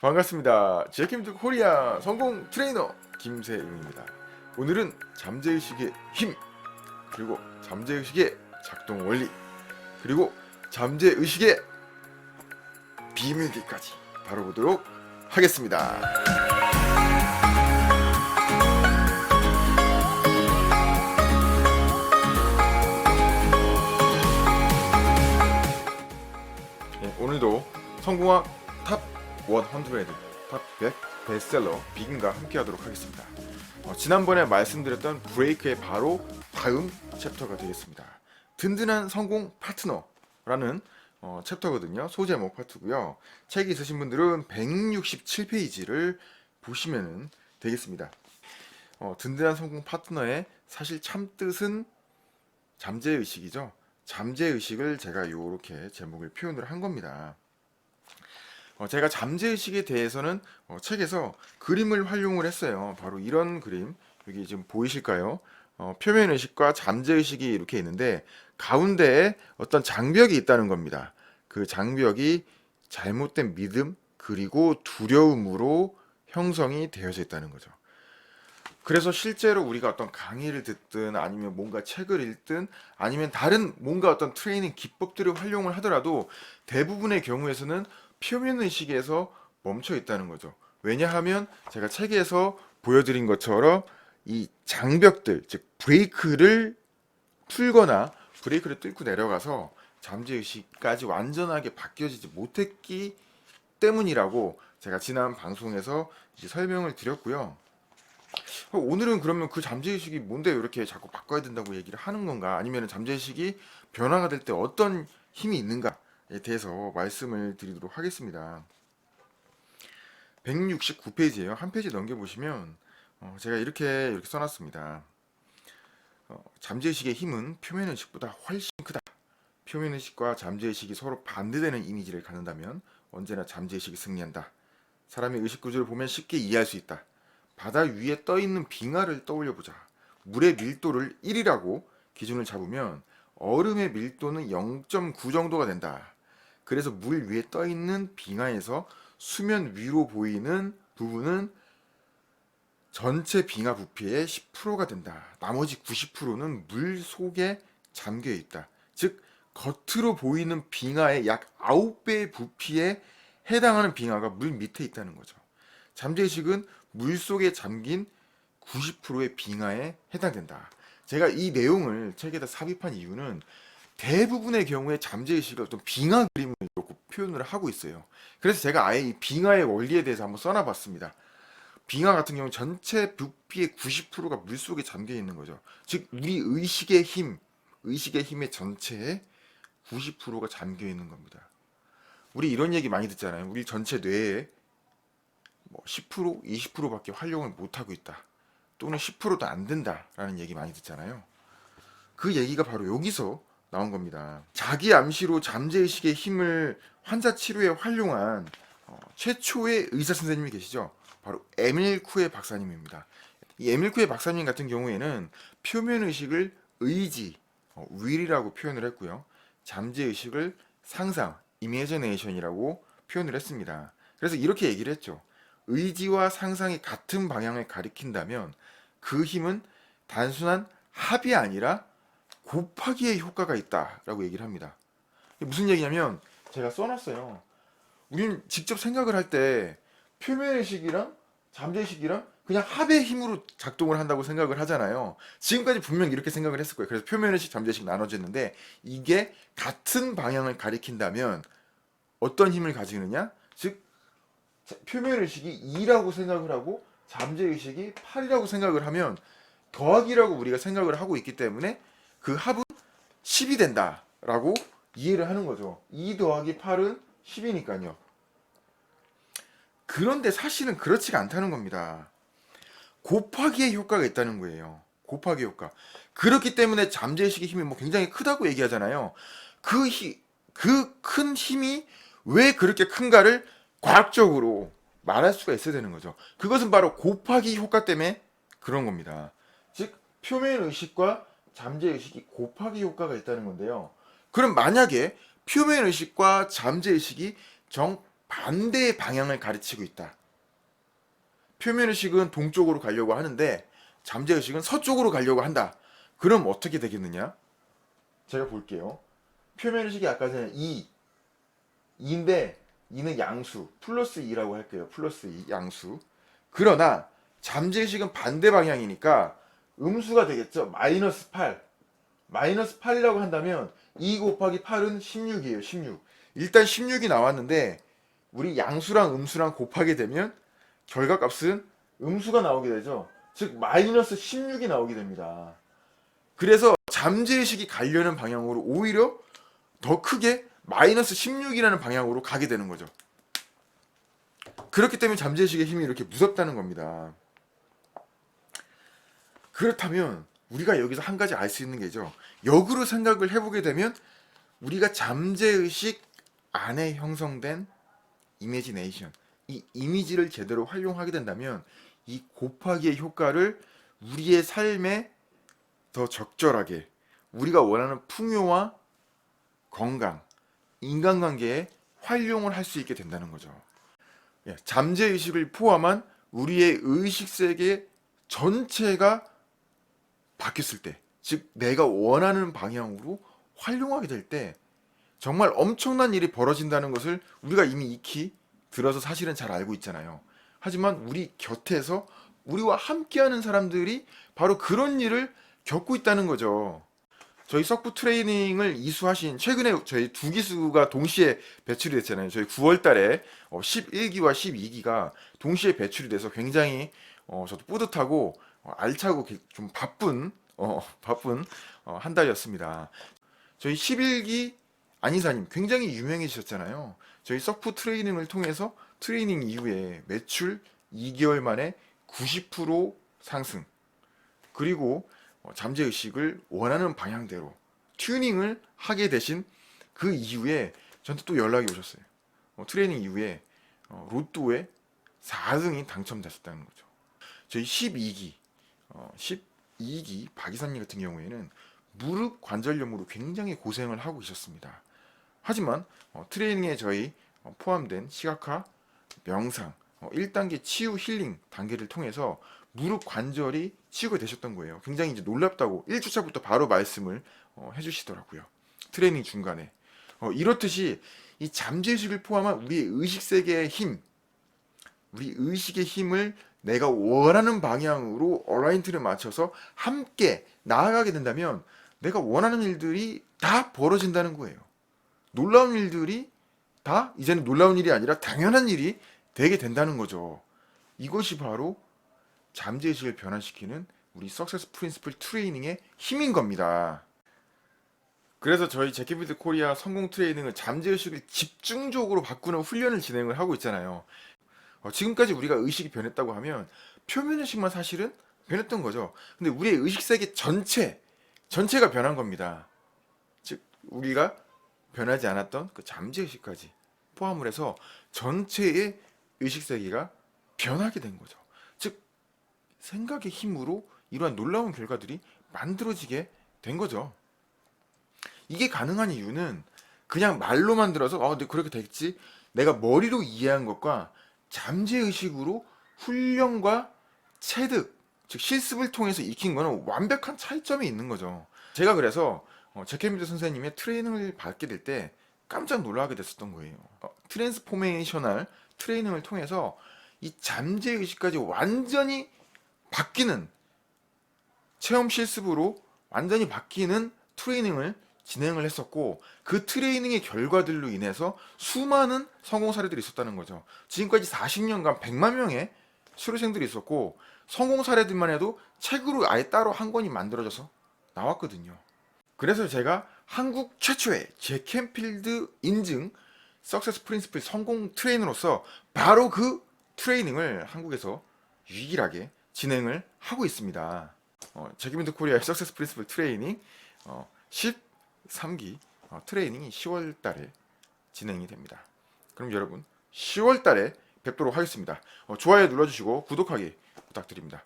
반갑습니다. 제킴드 코리아 성공 트레이너 김세윤입니다. 오늘은 잠재의식의 힘, 그리고 잠재의식의 작동 원리, 그리고 잠재의식의 비밀기까지 다뤄보도록 하겠습니다. 예, 오늘도 성공학 탑 100, 탑100 베스트셀러 비긴과 함께 하도록 하겠습니다. 어, 지난번에 말씀드렸던 브레이크의 바로 다음 챕터가 되겠습니다. 든든한 성공 파트너라는 어, 챕터거든요. 소제목 파트고요. 책이 있으신 분들은 167페이지를 보시면 되겠습니다. 어, 든든한 성공 파트너의 사실 참 뜻은 잠재의식이죠. 잠재의식을 제가 이렇게 제목을 표현을 한 겁니다. 어, 제가 잠재의식에 대해서는 어, 책에서 그림을 활용을 했어요. 바로 이런 그림 여기 지금 보이실까요? 어, 표면의식과 잠재의식이 이렇게 있는데 가운데에 어떤 장벽이 있다는 겁니다. 그 장벽이 잘못된 믿음 그리고 두려움으로 형성이 되어져 있다는 거죠. 그래서 실제로 우리가 어떤 강의를 듣든 아니면 뭔가 책을 읽든 아니면 다른 뭔가 어떤 트레이닝 기법들을 활용을 하더라도 대부분의 경우에서는 표면 의식에서 멈춰 있다는 거죠. 왜냐하면 제가 책에서 보여드린 것처럼 이 장벽들, 즉 브레이크를 풀거나 브레이크를 뚫고 내려가서 잠재 의식까지 완전하게 바뀌어지지 못했기 때문이라고 제가 지난 방송에서 설명을 드렸고요. 어, 오늘은 그러면 그 잠재의식이 뭔데 이렇게 자꾸 바꿔야 된다고 얘기를 하는 건가? 아니면 잠재의식이 변화가 될 때 어떤 힘이 있는가에 대해서 말씀을 드리도록 하겠습니다. 169페이지예요. 한 페이지 넘겨보시면 어, 제가 이렇게 이렇게 써놨습니다. 어, 잠재의식의 힘은 표면의식보다 훨씬 크다. 표면의식과 잠재의식이 서로 반대되는 이미지를 갖는다면 언제나 잠재의식이 승리한다. 사람의 의식 구조를 보면 쉽게 이해할 수 있다. 바다 위에 떠 있는 빙하를 떠올려 보자. 물의 밀도를 1이라고 기준을 잡으면 얼음의 밀도는 0.9 정도가 된다. 그래서 물 위에 떠 있는 빙하에서 수면 위로 보이는 부분은 전체 빙하 부피의 10%가 된다. 나머지 90%는 물 속에 잠겨 있다. 즉 겉으로 보이는 빙하의 약 9배의 부피에 해당하는 빙하가 물 밑에 있다는 거죠. 잠재의식은 물 속에 잠긴 90%의 빙하에 해당된다. 제가 이 내용을 책에다 삽입한 이유는 대부분의 경우에 잠재의식을 어떤 빙하 그림을 놓고 표현을 하고 있어요. 그래서 제가 아예 이 빙하의 원리에 대해서 한번 써놔봤습니다. 빙하 같은 경우 전체 부피의 90%가 물 속에 잠겨 있는 거죠. 즉 우리 의식의 힘, 의식의 힘의 전체에 90%가 잠겨 있는 겁니다. 우리 이런 얘기 많이 듣잖아요. 우리 전체 뇌에 뭐 10%, 20%밖에 활용을 못 하고 있다. 또는 10%도 안 된다라는 얘기 많이 듣잖아요. 그 얘기가 바로 여기서 나온 겁니다. 자기 암시로 잠재의식의 힘을 환자 치료에 활용한 어, 최초의 의사 선생님이 계시죠. 바로 에밀 쿠의 박사님입니다. 이 에밀 쿠의 박사님 같은 경우에는 표면 의식을 의지, 어, will이라고 표현을 했고요. 잠재 의식을 상상, imagination이라고 표현을 했습니다. 그래서 이렇게 얘기를 했죠. 의지와 상상이 같은 방향을 가리킨다면 그 힘은 단순한 합이 아니라 곱하기의 효과가 있다라고 얘기를 합니다. 무슨 얘기냐면 제가 써놨어요. 우리는 직접 생각을 할 때 표면의식이랑 잠재의식이랑 그냥 합의 힘으로 작동을 한다고 생각을 하잖아요. 지금까지 분명 이렇게 생각을 했을 거예요. 그래서 표면의식, 잠재의식 나눠졌는데 이게 같은 방향을 가리킨다면 어떤 힘을 가지느냐? 즉 표면의식이 2라고 생각을 하고 잠재의식이 8이라고 생각을 하면 더하기라고 우리가 생각을 하고 있기 때문에 그 합은 10이 된다라고 이해를 하는 거죠. 2 더하기 8은 10이니까요. 그런데 사실은 그렇지가 않다는 겁니다. 곱하기의 효과가 있다는 거예요. 곱하기 효과. 그렇기 때문에 잠재의식의 힘이 뭐 굉장히 크다고 얘기하잖아요. 그 힘, 그큰 힘이 왜 그렇게 큰가를 과학적으로 말할 수가 있어야 되는 거죠. 그것은 바로 곱하기 효과 때문에 그런 겁니다. 즉 표면 의식과 잠재 의식이 곱하기 효과가 있다는 건데요. 그럼 만약에 표면 의식과 잠재 의식이 정 반대의 방향을 가르치고 있다. 표면의식은 동쪽으로 가려고 하는데 잠재의식은 서쪽으로 가려고 한다. 그럼 어떻게 되겠느냐? 제가 볼게요. 표면의식이 아까 전에 2, 2인데 2는 양수, 플러스 2라고 할게요. 플러스 2, 양수. 그러나 잠재의식은 반대 방향이니까 음수가 되겠죠. 마이너스 8. 마이너스 8이라고 한다면 2 곱하기 8은 16이에요. 16. 일단 16이 나왔는데 우리 양수랑 음수랑 곱하게 되면 결과값은 음수가 나오게 되죠. 즉 마이너스 16이 나오게 됩니다. 그래서 잠재의식이 가려는 방향으로 오히려 더 크게 마이너스 16이라는 방향으로 가게 되는 거죠. 그렇기 때문에 잠재의식의 힘이 이렇게 무섭다는 겁니다. 그렇다면 우리가 여기서 한 가지 알 수 있는 게죠. 역으로 생각을 해보게 되면 우리가 잠재의식 안에 형성된 이미지네이션, 이 이미지를 제대로 활용하게 된다면 이 곱하기의 효과를 우리의 삶에 더 적절하게 우리가 원하는 풍요와 건강, 인간관계에 활용을 할 수 있게 된다는 거죠. 예, 잠재의식을 포함한 우리의 의식 세계 전체가 바뀌었을 때, 즉 내가 원하는 방향으로 활용하게 될 때 정말 엄청난 일이 벌어진다는 것을 우리가 이미 익히 들어서 사실은 잘 알고 있잖아요. 하지만 우리 곁에서 우리와 함께하는 사람들이 바로 그런 일을 겪고 있다는 거죠. 저희 석부 트레이닝을 이수하신 최근에 저희 두 기수가 동시에 배출이 됐잖아요. 저희 9월 달에 11기와 12기가 동시에 배출이 돼서 굉장히 어, 저도 뿌듯하고 어, 알차고 기- 좀 바쁜 어, 바쁜 어, 한 달이었습니다. 저희 11기 안이사님 굉장히 유명해지셨잖아요. 저희 석프 트레이닝을 통해서 트레이닝 이후에 매출 2개월 만에 90% 상승 그리고 어, 잠재의식을 원하는 방향대로 튜닝을 하게 되신 그 이후에 저한테 또 연락이 오셨어요. 어, 트레이닝 이후에 어, 로또에 4등이 당첨되셨다는 거죠. 저희 12기, 어, 12기 박이사님 같은 경우에는 무릎 관절염으로 굉장히 고생을 하고 계셨습니다. 하지만 어, 트레이닝에 저희 어, 포함된 시각화, 명상, 어, 1단계 치유 힐링 단계를 통해서 무릎 관절이 치유가 되셨던 거예요. 굉장히 이제 놀랍다고 1주차부터 바로 말씀을 어, 해주시더라고요. 트레이닝 중간에. 어, 이렇듯이 이 잠재의식을 포함한 우리의 의식 세계의 힘, 우리 의식의 힘을 내가 원하는 방향으로 어라인트를 맞춰서 함께 나아가게 된다면 내가 원하는 일들이 다 벌어진다는 거예요. 놀라운 일들이 다 이제는 놀라운 일이 아니라 당연한 일이 되게 된다는 거죠. 이것이 바로 잠재의식을 변화시키는 우리 석세스 프린시플 트레이닝의 힘인 겁니다. 그래서 저희 제키비드 코리아 성공 트레이닝은 잠재의식을 집중적으로 바꾸는 훈련을 진행을 하고 있잖아요. 어, 지금까지 우리가 의식이 변했다고 하면 표면 의식만 사실은 변했던 거죠. 근데 우리의 의식 세계 전체, 전체가 변한 겁니다. 즉, 우리가 변하지 않았던 그 잠재 의식까지 포함을 해서 전체의 의식 세계가 변하게 된 거죠. 즉, 생각의 힘으로 이러한 놀라운 결과들이 만들어지게 된 거죠. 이게 가능한 이유는 그냥 말로만 들어서 어, 네, 그렇게 되겠지. 내가 머리로 이해한 것과 잠재의식으로 훈련과 체득, 즉 실습을 통해서 익힌 거는 완벽한 차이점이 있는 거죠. 제가 그래서 어, 제케미드 선생님의 트레이닝을 받게 될 때 깜짝 놀라게 됐었던 거예요. 어, 트랜스포메이셔널 트레이닝을 통해서 이 잠재의식까지 완전히 바뀌는 체험 실습으로 완전히 바뀌는 트레이닝을 진행을 했었고 그 트레이닝의 결과들로 인해서 수많은 성공 사례들이 있었다는 거죠. 지금까지 40년간 100만 명의 수료생들이 있었고 성공 사례들만 해도 책으로 아예 따로 한 권이 만들어져서 나왔거든요. 그래서 제가 한국 최초의 제캠필드 인증 석세스 프린시플 성공 트레이너로서 바로 그 트레이닝을 한국에서 유일하게 진행을 하고 있습니다. 어, 제키민드 코리아의 석세스 프린시플 트레이닝 어, 13기 어, 트레이닝이 10월 달에 진행이 됩니다. 그럼 여러분 10월 달에 뵙도록 하겠습니다. 어, 좋아요 눌러주시고 구독하기 부탁드립니다.